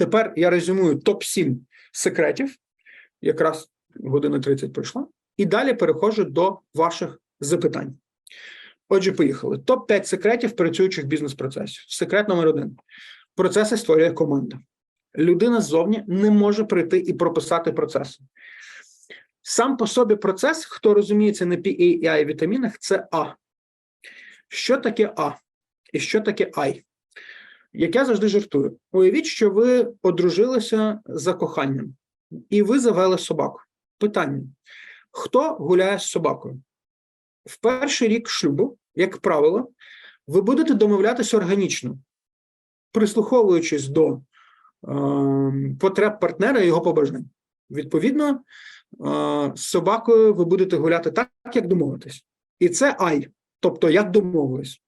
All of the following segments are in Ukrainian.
Тепер я резюмую топ-7 секретів. Якраз година 30 пройшла. І далі переходжу до ваших запитань. Отже, поїхали. Топ-5 секретів працюючих бізнес-процесів. Секрет номер один: процеси створює команда. Людина ззовні не може прийти і прописати процеси. Сам по собі процес, хто розуміється на PA і I вітамінах, це А. Що таке А? І що таке I? Як я завжди жартую, уявіть, що ви одружилися за коханням, і ви завели собаку. Питання: хто гуляє з собакою? В перший рік шлюбу, як правило, ви будете домовлятися органічно, прислуховуючись до е, потреб партнера і його побажань. Відповідно, е, з собакою ви будете гуляти так, як домовитесь. І це ай, тобто як домовились.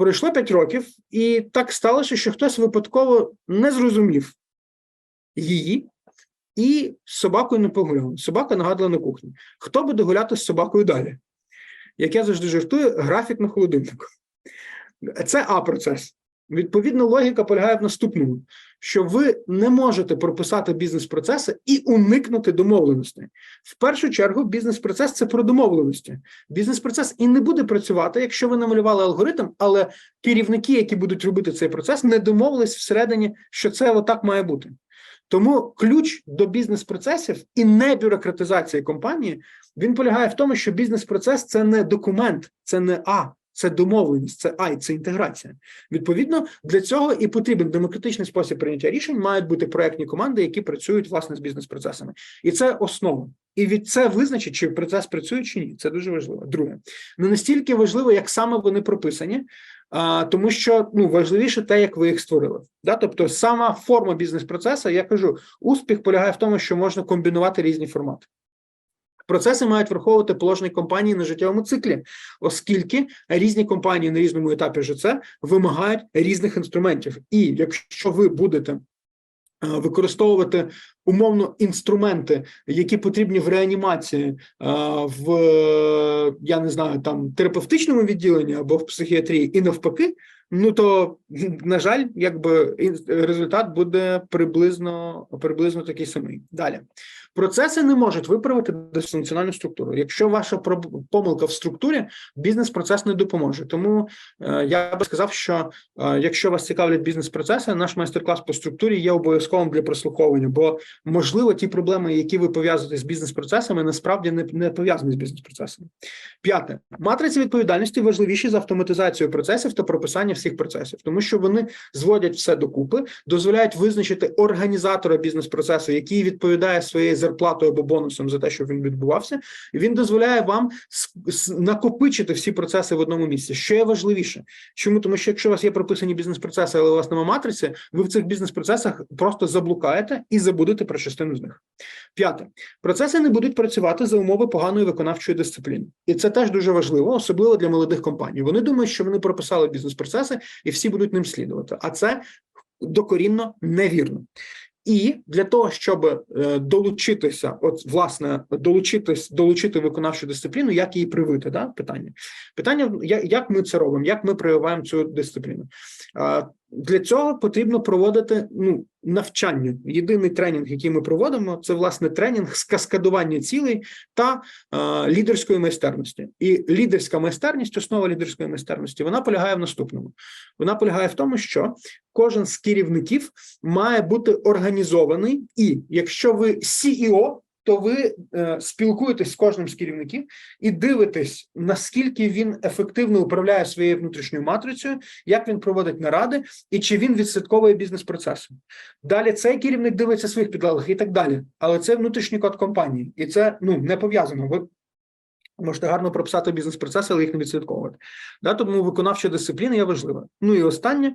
Пройшло 5 років, і так сталося, що хтось випадково не зрозумів її і з собакою не погуляв. Собака нагадала на кухні. Хто буде гуляти з собакою далі? Як я завжди жартую, графік на холодильнику. Це А-процес. Відповідно, логіка полягає в наступному: що ви не можете прописати бізнес-процеси і уникнути домовленостей. В першу чергу, бізнес-процес це про домовленості. Бізнес-процес і не буде працювати, якщо ви намалювали алгоритм, але керівники, які будуть робити цей процес, не домовились всередині, що це отак має бути. Тому ключ до бізнес-процесів і не бюрократизації компанії він полягає в тому, що бізнес-процес це не документ, це не А, це домовленість, це ай, це інтеграція. Відповідно, для цього і потрібен демократичний спосіб прийняття рішень. Мають бути проектні команди, які працюють власне з бізнес-процесами, і це основа. І від це визначить, чи процес працює чи ні. Це дуже важливо. Друге, не настільки важливо, як саме вони прописані. А, тому що ну важливіше те, як ви їх створили. Да? Тобто, сама форма бізнес-процесу, я кажу, успіх полягає в тому, що можна комбінувати різні формати. Процеси мають враховувати положення компанії на життєвому циклі, оскільки різні компанії на різному етапі життя вимагають різних інструментів. І якщо ви будете е, використовувати умовно інструменти, які потрібні в реанімації, е, в я не знаю, там терапевтичному відділенні або в психіатрії, і навпаки, ну то на жаль, якби результат буде приблизно приблизно такий самий. Далі процеси не можуть виправити дисфункціональну структуру. Якщо ваша помилка в структурі, бізнес-процес не допоможе. Тому е, я би сказав, що е, якщо вас цікавлять бізнес-процеси, наш майстер-клас по структурі є обов'язковим для прослуховування, бо можливо ті проблеми, які ви пов'язуєте з бізнес-процесами, насправді не, не пов'язані з бізнес-процесами. П'яте матриці відповідальності важливіші за автоматизацію процесів та прописання всіх процесів, тому що вони зводять все докупи, дозволяють визначити організатора бізнес-процесу, який відповідає своєю зарплатою або бонусом за те, що він відбувався. Він дозволяє вам накопичити всі процеси в одному місці. Що є важливіше? Чому тому, що якщо у вас є прописані бізнес-процеси, але у вас немає матриці, ви в цих бізнес-процесах просто заблукаєте і забудете про частину з них. П'яте процеси не будуть працювати за умови поганої виконавчої дисципліни, і це теж дуже важливо, особливо для молодих компаній. Вони думають, що вони прописали бізнес-процеси і всі будуть ним слідувати. А це докорінно невірно. І для того, щоб е, долучитися, от власне, долучитись, долучити виконавчу дисципліну, як її привити, да? питання. Питання, як ми це робимо, як ми прививаємо цю дисципліну. Для цього потрібно проводити ну, навчання. Єдиний тренінг, який ми проводимо, це власне тренінг з каскадування цілей та е, лідерської майстерності. І лідерська майстерність, основа лідерської майстерності, вона полягає в наступному: вона полягає в тому, що кожен з керівників має бути організований, і якщо ви CEO, то ви е, спілкуєтесь з кожним з керівників і дивитесь, наскільки він ефективно управляє своєю внутрішньою матрицею, як він проводить наради, і чи він відслідковує бізнес-процеси. Далі цей керівник дивиться своїх підлеглих і так далі. Але це внутрішній код компанії, і це ну не пов'язано. Ви можете гарно прописати бізнес-процеси, але їх не відслідковувати. Да, тому виконавча дисципліна є важлива. Ну і останнє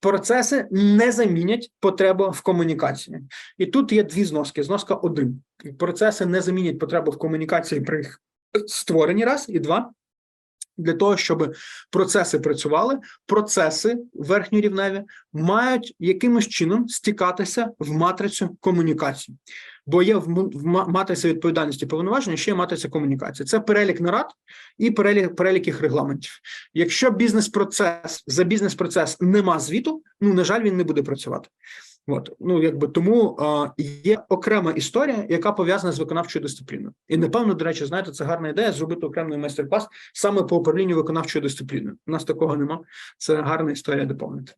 процеси не замінять потребу в комунікації. І тут є дві зноски. Зноска один. Процеси не замінять потребу в комунікації при їх створенні раз і два. Для того, щоб процеси працювали, процеси верхньорівневі мають якимось чином стікатися в матрицю комунікації. Бо є в м- в матриці відповідальності повноваження, ще є матриця комунікації. Це перелік нарад і перелік, перелік їх регламентів. Якщо бізнес-процес за бізнес-процес нема звіту, ну на жаль, він не буде працювати. От ну якби тому а, є окрема історія, яка пов'язана з виконавчою дисципліною. І напевно, до речі, знаєте, це гарна ідея зробити окремий майстер-клас саме по управлінню виконавчою дисципліною. У нас такого нема. Це гарна історія доповнити.